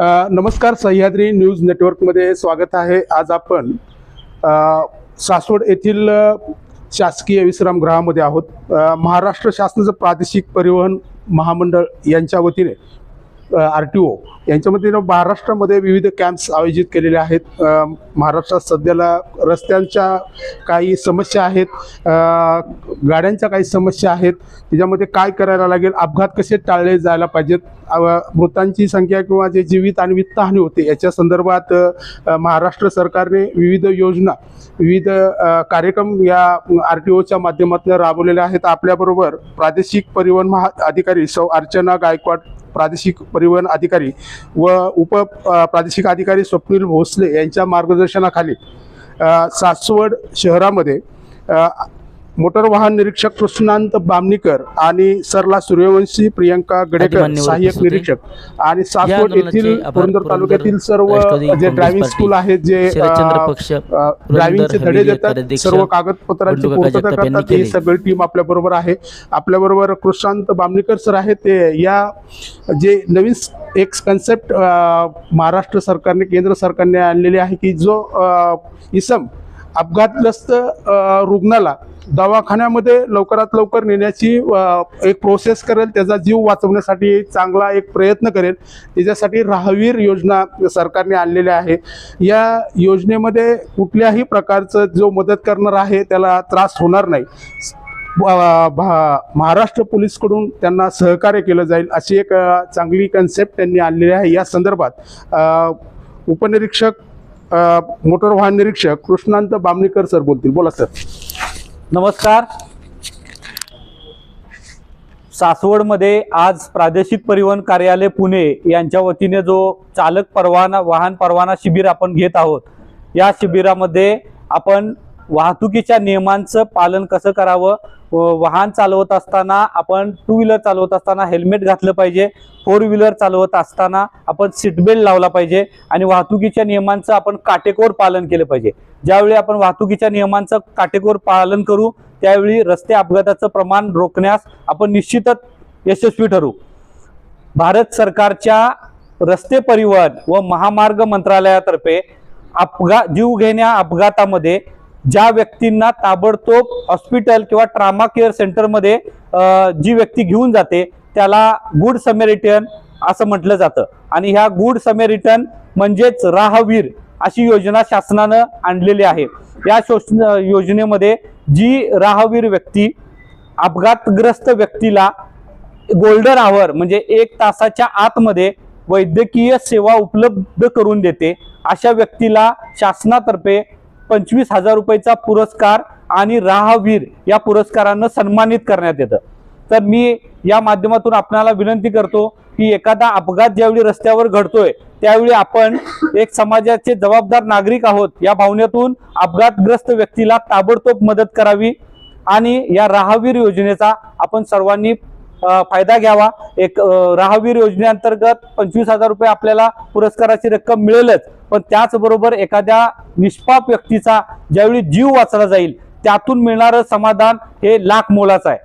नमस्कार सह्याद्री न्यूज नेटवर्कमध्ये स्वागत आहे. आज आपण सासवड येथील शासकीय विश्रामगृहामध्ये आहोत. महाराष्ट्र शासनाचं प्रादेशिक परिवहन महामंडळ यांच्या वतीने आर टी ओ यांच्यामध्ये महाराष्ट्रामध्ये विविध कॅम्प्स आयोजित केलेले आहेत. महाराष्ट्रात सध्याला रस्त्यांच्या काही समस्या आहेत गाड्यांच्या काही समस्या आहेत. त्याच्यामध्ये काय करायला लागेल अपघात कसे टाळले जायला पाहिजेत मृतांची संख्या किंवा जे जीवित आणि वित्तहानी होते याच्या संदर्भात महाराष्ट्र सरकारने विविध योजना विविध कार्यक्रम या आर टी ओच्या माध्यमातून राबवलेल्या आहेत. आपल्याबरोबर प्रादेशिक परिवहन महा अधिकारी सौ अर्चना गायकवाड प्रादेशिक परिवहन अधिकारी व उप प्रादेशिक अधिकारी स्वप्नील भोसले यांच्या मार्गदर्शनाखाली सासवड शहरामध्ये मोटर वाहन निरीक्षक कृष्णांत बामणीकर आणि सरला सूर्यवंशी प्रियंका गडेकर सहाय्यक. निरीक्षक. आणि सासवड येथील पुरंदर तालुक्यातील सर्व जे ड्रायव्हिंग स्कूल आहेत जे ड्रायव्हिंगचे धडे देतात. सर्व कागदपत्रांची पूर्तता करतात. ही. सगळी टीम आपल्या बरोबर आहे. आपल्या बरोबर कृष्णांत बामणीकर सर आहेत. ते या जे नवीन एक कन्सेप्ट महाराष्ट्र सरकारने केंद्र सरकारने आणलेली आहे की जो इसम अपघातग्रस्त रुग्णाला दवाखान्यामध्ये लवकरात लवकर नेण्याची एक प्रोसेस करेल त्याचा जीव वाचवण्यासाठी चांगला एक प्रयत्न करेल. त्याच्यासाठी राहवीर योजना सरकारने आणलेल्या आहे या योजनेमध्ये कुठल्याही प्रकारचं जो मदत करणार आहे त्याला त्रास होणार नाही. भा- महाराष्ट्र पोलीसकडून त्यांना सहकार्य केलं जाईल अशी एक चांगली कन्सेप्ट त्यांनी आणलेली आहे. या संदर्भात उपनिरीक्षक मोटर वाहन निरीक्षक कृष्णांत बामणीकर सर बोलतील. बोला सर. नमस्कार. सासवडमध्ये आज प्रादेशिक परिवहन कार्यालय पुणे यांच्या वतीने जो चालक परवाना वाहन परवाना शिबिर आपण घेत आहोत या शिबिरामध्ये आपण वाहतुकीच्या नियमांचं पालन कसं करावं? वाहन चालवत असताना आपण टू व्हीलर चालवत असताना हेल्मेट घातलं पाहिजे. फोर व्हीलर चालवत असताना आपण सीट बेल्ट लावला पाहिजे आणि वाहतुकीच्या नियमांचं आपण काटेकोर पालन केलं पाहिजे. ज्यावेळी आपण वाहतुकीच्या नियमांचं काटेकोर पालन करू त्यावेळी रस्ते अपघाताचं प्रमाण रोखण्यास आपण निश्चितच यशस्वी ठरू. भारत सरकारच्या रस्ते परिवहन व महामार्ग मंत्रालयातर्फे अपघात जीव घेण्या अपघातामध्ये ज्या व्यक्तींना ताबडतोब हॉस्पिटल किंवा ट्रामा केअर सेंटरमध्ये जी व्यक्ती घेऊन जाते त्याला गुड समेरिटन असं म्हटलं जातं. आणि ह्या गुड समेरिटन म्हणजेच राहवीर अशी योजना शासनानं आणलेली आहे. या शोषण योजनेमध्ये जी राहवीर व्यक्ती अपघातग्रस्त व्यक्तीला गोल्डन आवर म्हणजे एक तासाच्या आतमध्ये वैद्यकीय सेवा उपलब्ध करून देते अशा व्यक्तीला शासनातर्फे पंचवीस हजार रुपयेचा पुरस्कार आणि राहवीर या पुरस्कारानं सन्मानित करण्यात येतं. तर मी या माध्यमातून आपणाला विनंती करतो की एखादा अपघात ज्यावेळी रस्त्यावर घडतोय त्यावेळी आपण एक समाजाचे जबाबदार नागरिक आहोत या भावनेतून अपघातग्रस्त व्यक्तीला ताबडतोब मदत करावी. आणि या राहवीर योजनेचा आपण सर्वांनी फायदा घ्यावा. एक राहवीर योजनेअंतर्गत पंचवीस हजार रुपये आपल्याला पुरस्काराची रक्कम मिळेलच. पण त्याचबरोबर एखाद्या निष्पाप व्यक्तीचा ज्यावेळी जीव वाचला जाईल त्यातून मिळणारं समाधान हे लाख मोलाचं आहे.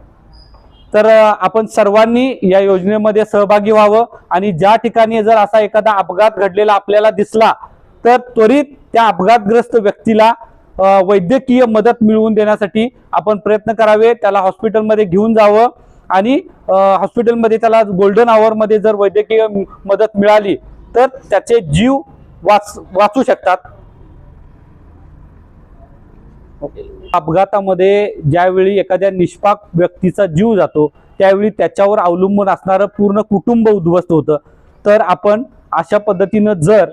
तर आपण सर्वांनी या योजनेमध्ये सहभागी व्हावं आणि ज्या ठिकाणी जर असा एखादा अपघात घडलेला आपल्याला दिसला तर त्वरित त्या अपघातग्रस्त व्यक्तीला वैद्यकीय मदत मिळवून देण्यासाठी आपण प्रयत्न करावे. त्याला हॉस्पिटलमध्ये घेऊन जावं. आणि हॉस्पिटलमध्ये त्याला गोल्डन आवरमध्ये जर वैद्यकीय मदत मिळाली तर त्याचे जीव वाच वाचू शकतात. अपघातामध्ये ज्यावेळी एखाद्या निष्पाक व्यक्तीचा जीव जातो त्यावेळी त्याच्यावर अवलंबून असणारं पूर्ण कुटुंब उद्ध्वस्त होतं. तर आपण अशा पद्धतीनं जर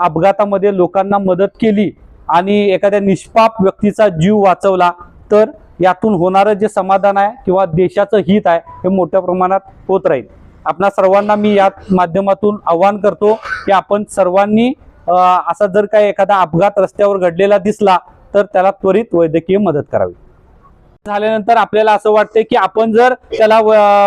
अपघातामध्ये लोकांना मदत केली आणि एखाद्या निष्पाप व्यक्तीचा जीव वाचवला तर यातून होणारं जे समाधान आहे किंवा देशाचं हित आहे हे मोठ्या प्रमाणात होत राहील. आपणा सर्वांना मी या माध्यमातून आवाहन करतो की आपण सर्वांनी असा जर काही एखादा अपघात रस्त्यावर घडलेला दिसला तर त्याला त्वरित वैद्यकीय मदत करावी. झाल्यानंतर आपल्याला असं वाटतं की आपण जर त्याला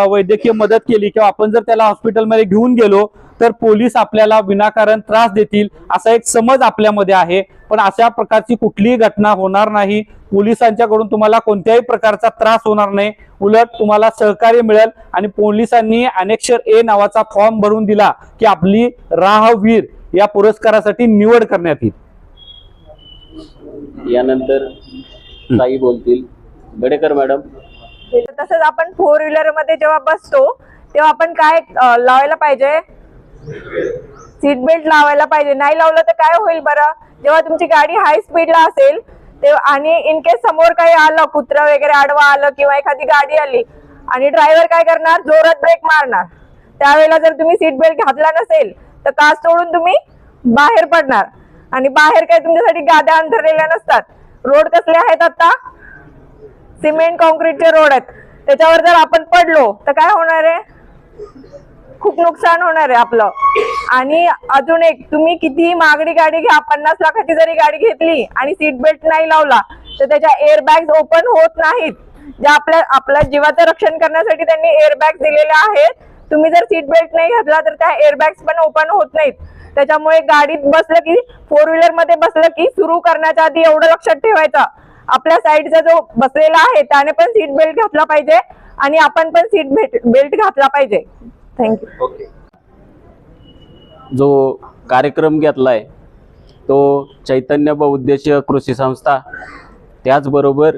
वैद्यकीय मदत केली किंवा आपण जर त्याला हॉस्पिटलमध्ये घेऊन गेलो तर पोलीस आपल्याला विनाकारण त्रास देतील असा एक समज आपल्यामध्ये आहे. पण अशा प्रकारची कुठलीही घटना होणार नाही. पोलिसांच्याकडून तुम्हाला कोणत्याही प्रकारचा त्रास होणार नाही. उलट तुम्हाला सहकार्य मिळेल आणि पोलिसांनी अनेक्षर ए नावाचा फॉर्म भरून दिला की आपली राहवीर या पुरस्कारासाठी निवड करण्यात येईल. यानंतर ताई बोलतील गडेकर मॅडम. तसंच आपण फोर व्हीलरमध्ये जेव्हा बसतो तेव्हा आपण काय लावायला पाहिजे? सीट बेल्ट लावायला पाहिजे. नाही लावलं तर काय होईल बरं? जेव्हा तुमची गाडी हाय स्पीडला असेल तेव्हा आणि इन केस समोर काही आलं कुत्र वगैरे आडवा आलं किंवा एखादी गाडी आली आणि ड्रायव्हर काय करणार? जोरात ब्रेक मारणार. त्यावेळेला जर तुम्ही सीट बेल्ट घातला नसेल तर काच तोडून तुम्ही बाहेर पडणार. आणि बाहेर काय तुमच्यासाठी गाद्या अंथरलेल्या नसतात. रोड कसले आहेत आता? सिमेंट कॉन्क्रीटचे रोड आहेत. त्याच्यावर जर आपण पडलो तर काय होणार आहे? खूप नुकसान होणार आहे आपलं. आणि अजून एक तुम्ही कितीही मागणी गाडी घ्या पन्नास लाखाची जरी गाडी घेतली आणि सीट बेल्ट नाही लावला तर त्याच्या एअर ओपन होत नाहीत. ज्या आपल्या आपल्या जीवाचं रक्षण करण्यासाठी त्यांनी एअर बॅग दिलेल्या आहेत. तुम्ही जर सीट बेल्ट नाही घातला तर त्या एअरबॅग्स पण ओपन होत नाहीत. त्याच्यामुळे गाडीत बसलं की फोर व्हीलरमध्ये बसलं की सुरू करण्याच्या आधी एवढं लक्षात ठेवायचं. आपल्या साईडचा जो बसलेला आहे त्याने पण सीट बेल्ट घातला पाहिजे आणि आपण पण सीट बेल्ट घातला पाहिजे. थँक्यू जो कार्यक्रम घेतलाय तो चैतन्य बहुउद्देशीय कृषी संस्था त्याचबरोबर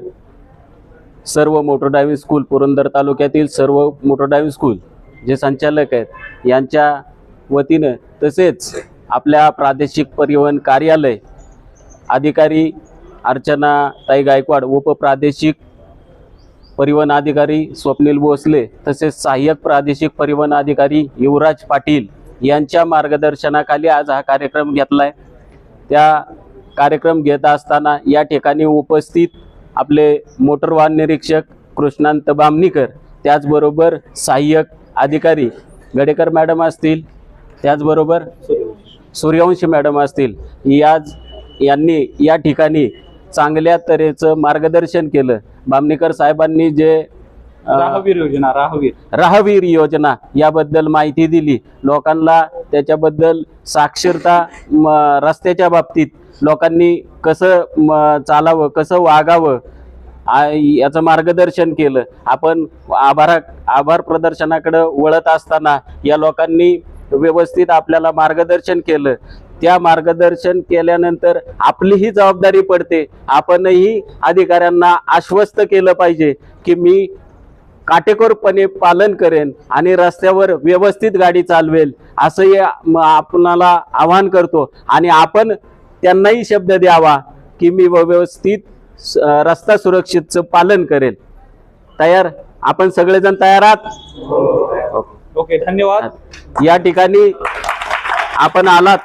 सर्व मोटर ड्रायव्हिंग स्कूल पुरंदर तालुक्यातील सर्व मोटर ड्रायव्हिंग स्कूल जे संचालक आहेत यांच्या वतीनं तसेच आपल्या प्रादेशिक परिवहन कार्यालय अधिकारी अर्चना ताई गायकवाड उपप्रादेशिक परिवहन अधिकारी स्वप्नील भोसले तसेच सहाय्यक प्रादेशिक परिवहन अधिकारी युवराज पाटील यांच्या मार्गदर्शनाखाली आज हा कार्यक्रम घेतला आहे त्या कार्यक्रम घेत असताना या ठिकाणी उपस्थित आपले मोटर वाहन निरीक्षक कृष्णांत बामणीकर त्याचबरोबर सहाय्यक अधिकारी गडेकर मॅडम असतील त्याचबरोबर सूर्यवंशी मॅडम असतील याज यांनी या ठिकाणी चांगल्या तऱ्हेचं मार्गदर्शन केलं. बामणीकर साहेबांनी जे राहवीर योजना राहवीर. राहवीर योजना याबद्दल माहिती दिली. लोकांना त्याच्याबद्दल साक्षरता म, रस्त्याच्या बाबतीत लोकांनी कसं म, चालावं कसं वागावं याचं मार्गदर्शन केलं. आपण आभार आभार प्रदर्शनाकडे वळत असताना या लोकांनी व्यवस्थित आपल्याला मार्गदर्शन केलं. त्या मार्गदर्शन केल्यानंतर आपलीही जबाबदारी पडते. आपणही अधिकाऱ्यांना आश्वस्त केलं पाहिजे की मी काटेकोरपणे पालन करेन आणि रस्त्यावर व्यवस्थित गाडी चालवेल असंही आपणाला आवाहन करतो. आणि आपण त्यांनाही शब्द द्यावा की मी व्यवस्थित रस्ता सुरक्षितचं पालन करेन तयार? आपण सगळेजण तयार आहात? ओके धन्यवाद. या ठिकाणी आपण आलात.